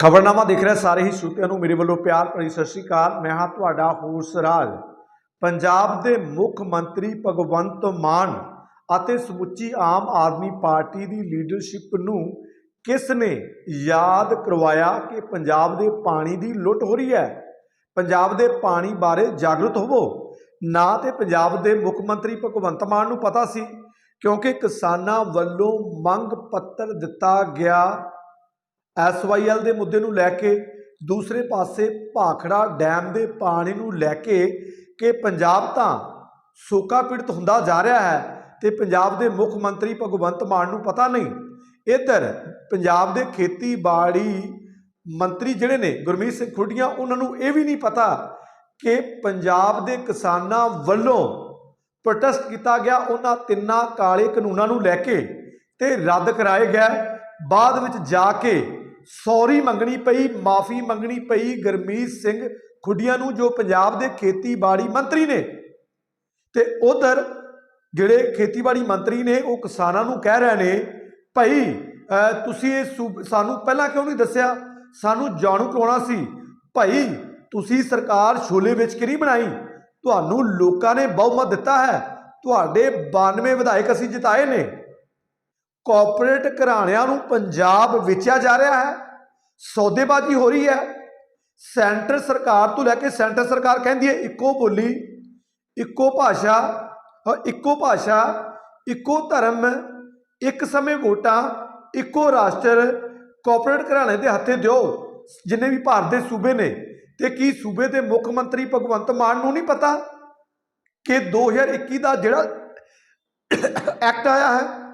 ਖਬਰਨਾਮਾ ਦੇਖ ਰਹੇ ਸਾਰੇ ਹੀ ਸਰੋਤਿਆਂ ਨੂੰ। ਮੇਰੇ ਵੱਲੋਂ ਪਿਆਰ ਭਰੀ ਸਤਿ ਸ਼੍ਰੀ ਅਕਾਲ। ਮੈਂ ਹਾਂ ਤੁਹਾਡਾ ਹੋਸ ਰਾਜ। ਪੰਜਾਬ ਦੇ ਮੁੱਖ ਮੰਤਰੀ ਭਗਵੰਤ ਮਾਨ ਅਤੇ ਸਮੁੱਚੀ ਆਮ ਆਦਮੀ ਪਾਰਟੀ ਦੀ ਲੀਡਰਸ਼ਿਪ ਨੂੰ ਕਿਸ ਨੇ ਯਾਦ ਕਰਵਾਇਆ ਕਿ ਪੰਜਾਬ ਦੇ ਪਾਣੀ ਦੀ ਲੁੱਟ ਹੋ ਰਹੀ ਹੈ? ਪੰਜਾਬ ਦੇ ਪਾਣੀ ਬਾਰੇ ਜਾਗਰੂਕ ਹੋਵੋ। ਨਾ ਤੇ ਪੰਜਾਬ ਦੇ ਮੁੱਖ ਮੰਤਰੀ ਭਗਵੰਤ ਮਾਨ ਨੂੰ ਪਤਾ ਸੀ, ਕਿਉਂਕਿ ਕਿਸਾਨਾਂ ਵੱਲੋਂ ਮੰਗ ਪੱਤਰ ਦਿੱਤਾ ਗਿਆ ਐਸਵਾਈਐਲ ਦੇ ਮੁੱਦੇ ਨੂੰ ਲੈ ਕੇ ਦੂਸਰੇ ਪਾਸੇ ਭਾਖੜਾ ਡੈਮ ਦੇ ਪਾਣੀ ਨੂੰ ਲੈ ਕੇ ਕਿ ਪੰਜਾਬ ਤਾਂ ਸੋਕਾ ਪੀੜਤ ਹੁੰਦਾ ਜਾ ਰਿਹਾ ਹੈ ਤੇ ਪੰਜਾਬ ਦੇ ਮੁੱਖ ਮੰਤਰੀ ਭਗਵੰਤ ਮਾਨ ਨੂੰ ਪਤਾ ਨਹੀਂ। ਇੱਧਰ ਪੰਜਾਬ ਦੇ ਖੇਤੀਬਾੜੀ ਮੰਤਰੀ ਜਿਹੜੇ ਨੇ ਗੁਰਮੀਤ ਸਿੰਘ ਖੁੱਡੀਆਂ, ਉਹਨਾਂ ਨੂੰ ਇਹ ਵੀ ਨਹੀਂ ਪਤਾ ਕਿ ਪੰਜਾਬ ਦੇ ਕਿਸਾਨਾਂ ਵੱਲੋਂ ਪ੍ਰੋਟੈਸਟ ਕੀਤਾ ਗਿਆ। ਉਹਨਾਂ ਤਿੰਨਾਂ ਕਾਲੇ ਕਾਨੂੰਨਾਂ ਨੂੰ ਲੈ ਕੇ ਤੇ ਰੱਦ ਕਰਾਏ ਗਏ। ਬਾਅਦ ਵਿੱਚ ਜਾ ਕੇ ਸੌਰੀ ਮੰਗਣੀ ਪਈ, ਮਾਫੀ ਮੰਗਣੀ ਪਈ, ਗੁਰਮੀਤ ਸਿੰਘ ਖੁੱਡੀਆਂ ਨੂੰ ਜੋ ਪੰਜਾਬ ਦੇ ਖੇਤੀਬਾੜੀ ਮੰਤਰੀ ਨੇ ਤੇ ਉਧਰ ਜਿਹੜੇ ਖੇਤੀਬਾੜੀ ਮੰਤਰੀ ਨੇ ਉਹ ਕਿਸਾਨਾਂ ਨੂੰ ਕਹਿ ਰਹੇ ਨੇ, ਭਾਈ ਤੁਸੀਂ ਇਹ ਸਾਨੂੰ ਪਹਿਲਾਂ ਕਿਉਂ ਨਹੀਂ ਦੱਸਿਆ? ਸਾਨੂੰ ਜਾਣੂ ਕਰਾਉਣਾ ਸੀ। ਭਾਈ, ਤੁਸੀਂ ਸਰਕਾਰ ਛੋਲੇ ਵਿੱਚ ਕੇ ਨਹੀਂ ਬਣਾਈ? ਤੁਹਾਨੂੰ ਲੋਕਾਂ ਨੇ ਬਹੁਮਤ ਦਿੱਤਾ ਹੈ। ਤੁਹਾਡੇ 92 ਵਿਧਾਇਕ ਅਸੀਂ ਜਿਤਾਏ ਨੇ। ਕਾਰਪੋਰੇਟ ਘਰਾਣਿਆਂ ਨੂੰ ਪੰਜਾਬ ਵੇਚਿਆ ਜਾ ਰਿਹਾ ਹੈ, ਸੌਦੇਬਾਜ਼ੀ ਹੋ ਰਹੀ ਹੈ। ਸੈਂਟਰ ਸਰਕਾਰ ਤੋਂ ਲੈ ਕੇ ਸੈਂਟਰ ਸਰਕਾਰ ਕਹਿੰਦੀ ਹੈ, ਇੱਕੋ ਬੋਲੀ, ਇੱਕੋ ਭਾਸ਼ਾ ਔਰ ਇੱਕੋ ਭਾਸ਼ਾ, ਇੱਕੋ ਧਰਮ, ਇੱਕ ਸਮੇਂ ਵੋਟਾਂ, ਇੱਕੋ ਰਾਸ਼ਟਰ ਕਾਰਪੋਰੇਟ ਘਰਾਣੇ ਦੇ ਹੱਥੇ ਦਿਓ, ਜਿੰਨੇ ਵੀ ਭਾਰਤ ਦੇ ਸੂਬੇ ਨੇ। ਤੇ ਕੀ ਸੂਬੇ ਦੇ ਮੁੱਖ ਮੰਤਰੀ ਭਗਵੰਤ ਮਾਨ ਨੂੰ ਨਹੀਂ ਪਤਾ ਕਿ 2021 ਦਾ ਜਿਹੜਾ ਐਕਟ ਆਇਆ ਹੈ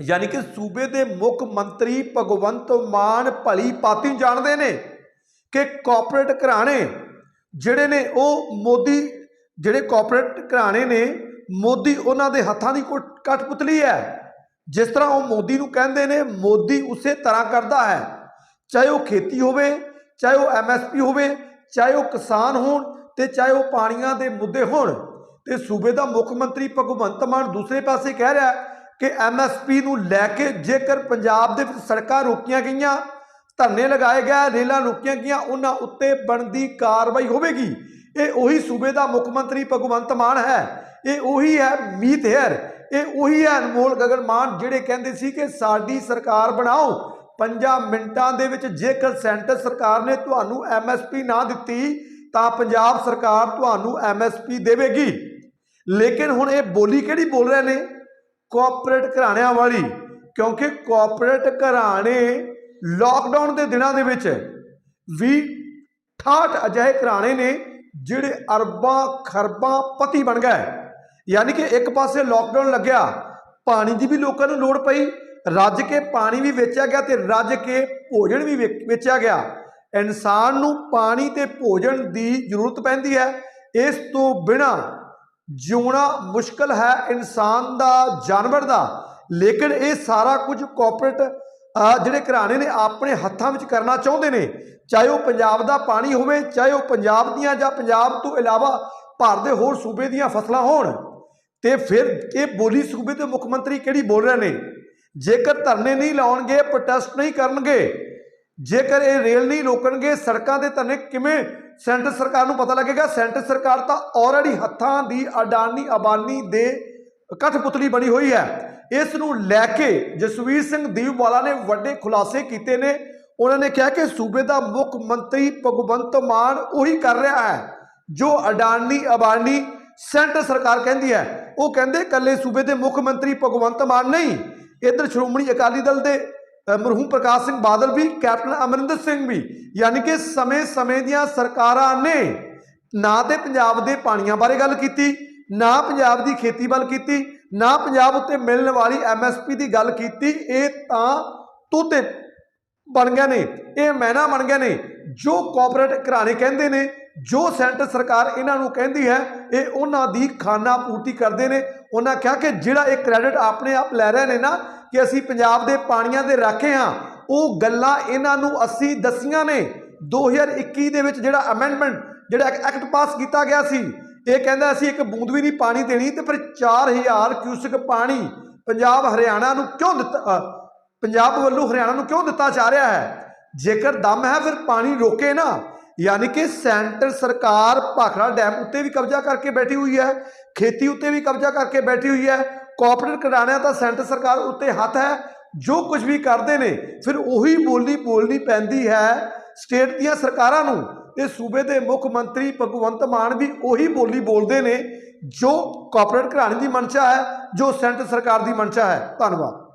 ਯਾਨੀ ਕਿ ਸੂਬੇ ਦੇ ਮੁੱਖ ਮੰਤਰੀ ਭਗਵੰਤ ਮਾਨ ਭਲੀ ਪਾਤੀ ਜਾਣਦੇ ਨੇ ਕਿ ਕਾਰਪੋਰੇਟ ਘਰਾਣੇ ਜਿਹੜੇ ਨੇ ਉਹ ਮੋਦੀ, ਜਿਹੜੇ ਕਾਰਪੋਰੇਟ ਘਰਾਣੇ ਨੇ, ਮੋਦੀ ਉਹਨਾਂ ਦੇ ਹੱਥਾਂ ਦੀ ਕੋ- ਕਠਪੁਤਲੀ ਹੈ। ਜਿਸ ਤਰ੍ਹਾਂ ਉਹ ਮੋਦੀ ਨੂੰ ਕਹਿੰਦੇ ਨੇ, ਮੋਦੀ ਉਸੇ ਤਰ੍ਹਾਂ ਕਰਦਾ ਹੈ। ਚਾਹੇ ਉਹ ਖੇਤੀ ਹੋਵੇ, ਚਾਹੇ ਉਹ ਐਮਐਸਪੀ ਹੋਵੇ, ਚਾਹੇ ਉਹ ਕਿਸਾਨ ਹੋਣ ਤੇ ਚਾਹੇ ਉਹ ਪਾਣੀਆਂ ਦੇ ਮੁੱਦੇ ਹੋਣ। ਤੇ ਸੂਬੇ ਦਾ ਮੁੱਖ ਮੰਤਰੀ ਭਗਵੰਤ ਮਾਨ ਦੂਸਰੇ ਪਾਸੇ ਕਹਿ ਰਿਹਾ ਕਿ ਐਮਐਸਪੀ ਨੂੰ ਲੈ ਕੇ ਜੇਕਰ ਪੰਜਾਬ ਦੇ ਵਿੱਚ ਸੜਕਾਂ ਰੋਕੀਆਂ ਗਈਆਂ, ਧਰਨੇ ਲਗਾਏ ਗਏ, ਰੇਲਾਂ ਰੋਕੀਆਂ ਗਈਆਂ, ਉਹਨਾਂ ਉੱਤੇ ਬਣਦੀ ਕਾਰਵਾਈ ਹੋਵੇਗੀ। ਇਹ ਉਹੀ ਸੂਬੇ ਦਾ ਮੁੱਖ ਮੰਤਰੀ ਭਗਵੰਤ ਮਾਨ ਹੈ। ਇਹ ਉਹੀ ਹੈ ਮੀਤ ਹੈਰ ਇਹ ਉਹੀ ਹੈ ਅਨਮੋਲ ਗਗਨ ਮਾਨ, ਜਿਹੜੇ ਕਹਿੰਦੇ ਸੀ ਕਿ ਸਾਡੀ ਸਰਕਾਰ ਬਣਾਓ। ਪੰਜਾਂ ਮਿੰਟਾਂ ਦੇ ਵਿੱਚ ਜੇਕਰ ਸੈਂਟਰ ਸਰਕਾਰ ਨੇ ਤੁਹਾਨੂੰ ਐਮਐਸਪੀ ਨਾ ਦਿੱਤੀ, ਤਾਂ ਪੰਜਾਬ ਸਰਕਾਰ ਤੁਹਾਨੂੰ ਐਮਐਸਪੀ ਦੇਵੇਗੀ। ਲੇਕਿਨ ਹੁਣ ਇਹ ਬੋਲੀ ਕਿਹੜੀ ਬੋਲ ਰਹੇ ਨੇ? ਕੋਆਪਰੇਟ ਘਰਾਣਿਆਂ ਵਾਲੀ, ਕਿਉਂਕਿ ਕੋਆਪਰੇਟ ਘਰਾਣੇ ਲਾਕਡਾਊਨ ਦੇ ਦਿਨਾਂ ਦੇ ਵਿੱਚ ਵੀ 68 ਅਜਿਹੇ ਘਰਾਣੇ ਨੇ ਜਿਹੜੇ ਅਰਬਾਂ ਖਰਬਾਂ ਪਤੀ ਬਣ ਗਏ। ਯਾਨੀ ਕਿ ਇੱਕ ਪਾਸੇ ਲਾਕਡਾਊਨ ਲੱਗਿਆ, ਪਾਣੀ ਦੀ ਵੀ ਲੋਕਾਂ ਨੂੰ ਲੋੜ ਪਈ, ਰੱਜ ਕੇ ਪਾਣੀ ਵੀ ਵੇਚਿਆ ਗਿਆ ਤੇ ਰੱਜ ਕੇ ਭੋਜਨ ਵੀ ਵੇ- ਵੇਚਿਆ ਗਿਆ। ਇਨਸਾਨ ਨੂੰ ਪਾਣੀ ਤੇ ਭੋਜਨ ਦੀ ਜ਼ਰੂਰਤ ਪੈਂਦੀ ਹੈ। ਇਸ ਤੋਂ ਬਿਨਾ ਜਿਉਣਾ ਮੁਸ਼ਕਲ ਹੈ ਇਨਸਾਨ ਦਾ, ਜਾਨਵਰ ਦਾ। ਲੇਕਿਨ ਇਹ ਸਾਰਾ ਕੁਝ ਕਾਰਪੋਰੇਟ ਜਿਹੜੇ ਘਰਾਣੇ ਨੇ ਆਪਣੇ ਹੱਥਾਂ ਵਿੱਚ ਕਰਨਾ ਚਾਹੁੰਦੇ ਨੇ। ਚਾਹੇ ਉਹ ਪੰਜਾਬ ਦਾ ਪਾਣੀ ਹੋਵੇ, ਚਾਹੇ ਉਹ ਪੰਜਾਬ ਦੀਆਂ ਜਾਂ ਪੰਜਾਬ ਤੋਂ ਇਲਾਵਾ ਭਾਰਤ ਦੇ ਹੋਰ ਸੂਬੇ ਦੀਆਂ ਫਸਲਾਂ ਹੋਣ। ਤੇ ਫਿਰ ਇਹ ਬੋਲੀ ਸੂਬੇ ਦੇ ਮੁੱਖ ਮੰਤਰੀ ਕਿਹੜੀ ਬੋਲ ਰਹੇ ਨੇ? ਜੇਕਰ ਧਰਨੇ ਨਹੀਂ ਲਾਉਣਗੇ ਪ੍ਰੋਟੈਸਟ ਨਹੀਂ ਕਰਨਗੇ, ਜੇਕਰ ਇਹ ਰੇਲ ਨਹੀਂ ਰੋਕਣਗੇ, ਸੜਕਾਂ ਦੇ ਧਰਨੇ ਕਿਵੇਂ ਸੈਂਟਰ ਸਰਕਾਰ ਨੂੰ ਪਤਾ ਲੱਗੇਗਾ ਸੈਂਟਰ ਸਰਕਾਰ ਤਾਂ ਆਲਰੇਡੀ ਹੱਥਾਂ ਦੀ ਅਡਾਨੀ ਅਬਾਨੀ ਦੇ ਕਠਪੁਤਲੀ ਬਣੀ ਹੋਈ ਹੈ। ਇਸ ਨੂੰ ਲੈ ਕੇ ਜਸਵੀਰ ਸਿੰਘ ਦੀਪਵਾਲਾ ਨੇ ਵੱਡੇ ਖੁਲਾਸੇ ਕੀਤੇ ਨੇ। ਉਹਨਾਂ ਨੇ ਕਿਹਾ ਕਿ ਸੂਬੇ ਦਾ ਮੁੱਖ ਮੰਤਰੀ ਭਗਵੰਤ ਮਾਨ ਉਹੀ ਕਰ ਰਿਹਾ ਹੈ, ਜੋ ਅਡਾਨੀ ਅਬਾਨੀ ਸੈਂਟਰ ਸਰਕਾਰ ਕਹਿੰਦੀ ਹੈ। ਉਹ ਕਹਿੰਦੇ ਕੱਲੇ ਸੂਬੇ ਦੇ ਮੁੱਖ ਮੰਤਰੀ ਭਗਵੰਤ ਮਾਨ ਨਹੀਂ, ਇੱਧਰ ਸ਼੍ਰੋਮਣੀ ਅਕਾਲੀ ਦਲ ਦੇ ਮਰਹੂਮ ਪ੍ਰਕਾਸ਼ ਸਿੰਘ ਬਾਦਲ ਵੀ, ਕੈਪਟਨ ਅਮਰਿੰਦਰ ਸਿੰਘ ਵੀ, ਯਾਨੀ ਕਿ ਸਮੇਂ-ਸਮੇਂ ਦੀਆਂ ਸਰਕਾਰਾਂ ਨੇ ਨਾ ਤੇ ਪੰਜਾਬ ਦੇ ਪਾਣੀਆਂ ਬਾਰੇ ਗੱਲ ਕੀਤੀ, ਨਾ ਪੰਜਾਬ ਦੀ ਖੇਤੀ ਵੱਲ ਕੀਤੀ, ਨਾ ਪੰਜਾਬ ਉੱਤੇ ਮਿਲਣ ਵਾਲੀ ਐਮਐਸਪੀ ਦੀ ਗੱਲ ਕੀਤੀ, ਇਹ ਤਾਂ ਤੋਤੇ ਬਣ ਗਏ ਨੇ, ਇਹ ਮੈਨਾ ਬਣ ਗਏ ਨੇ, ਜੋ ਕਾਰਪੋਰੇਟ ਘਰਾਣੇ ਕਹਿੰਦੇ ਨੇ, ਜੋ ਸੈਂਟਰ ਸਰਕਾਰ ਇਹਨਾਂ ਨੂੰ ਕਹਿੰਦੀ ਹੈ, ਇਹ ਉਹਨਾਂ ਦੀ ਖਾਨਾ ਪੂਰਤੀ ਕਰਦੇ ਨੇ, ਉਹਨਾਂ ਕਿਹਾ ਕਿ ਜਿਹੜਾ ਇਹ ਕ੍ਰੈਡਿਟ ਆਪਣੇ ਆਪ ਲੈ ਰਹੇ ਨੇ ਨਾ ਕਿ ਅਸੀਂ ਪੰਜਾਬ ਦੇ ਪਾਣੀਆਂ ਦੇ ਰਾਖੇ ਹਾਂ। ਉਹ ਗੱਲਾਂ ਇਹਨਾਂ ਨੂੰ ਅਸੀਂ ਦਸੀਆਂ ਨੇ। 2021 ਦੇ ਵਿੱਚ ਜਿਹੜਾ ਅਮੈਂਡਮੈਂਟ ਜਿਹੜਾ ਐਕਟ ਪਾਸ ਕੀਤਾ ਗਿਆ ਸੀ, ਇਹ ਕਹਿੰਦਾ ਅਸੀਂ ਇੱਕ ਬੂੰਦ ਵੀ ਨਹੀਂ ਪਾਣੀ ਦੇਣੀ ਤੇ ਫਿਰ 4000 ਕਿਊਸਕ ਪਾਣੀ ਪੰਜਾਬ, ਹਰਿਆਣਾ ਨੂੰ ਕਿਉਂ ਦਿੱਤਾ ਪੰਜਾਬ ਵੱਲੋਂ ਹਰਿਆਣਾ ਨੂੰ ਕਿਉਂ ਦਿੱਤਾ ਜਾ ਰਿਹਾ ਹੈ? ਜੇਕਰ ਦਮ ਹੈ ਫਿਰ ਪਾਣੀ ਰੋਕੇ ਨਾ। ਯਾਨੀ ਕਿ ਸੈਂਟਰ ਸਰਕਾਰ ਭਾਖੜਾ ਡੈਮ ਉੱਤੇ ਵੀ ਕਬਜ਼ਾ ਕਰਕੇ ਬੈਠੀ ਹੋਈ ਹੈ, ਖੇਤੀ ਉੱਤੇ ਵੀ ਕਬਜ਼ਾ ਕਰਕੇ ਬੈਠੀ ਹੋਈ ਹੈ ਕੋਆਪਰੇਟ ਘਰਾਣਿਆਂ ਦਾ ਸੈਂਟਰ ਸਰਕਾਰ ਉੱਤੇ ਹੱਥ ਹੈ, ਜੋ ਕੁਝ ਵੀ ਕਰਦੇ ਨੇ, ਫਿਰ ਉਹੀ ਬੋਲੀ ਬੋਲਣੀ ਪੈਂਦੀ ਹੈ ਸਟੇਟ ਦੀਆਂ ਸਰਕਾਰਾਂ ਨੂੰ। ਤੇ ਸੂਬੇ ਦੇ ਮੁੱਖ ਮੰਤਰੀ ਭਗਵੰਤ ਮਾਨ ਵੀ ਉਹੀ ਬੋਲੀ ਬੋਲਦੇ ਨੇ, ਜੋ ਕੋਆਪਰੇਟ ਘਰਾਣੇ ਦੀ ਮਨਸ਼ਾ ਹੈ, ਜੋ ਸੈਂਟਰ ਸਰਕਾਰ ਦੀ ਮਨਸ਼ਾ ਹੈ। ਧੰਨਵਾਦ।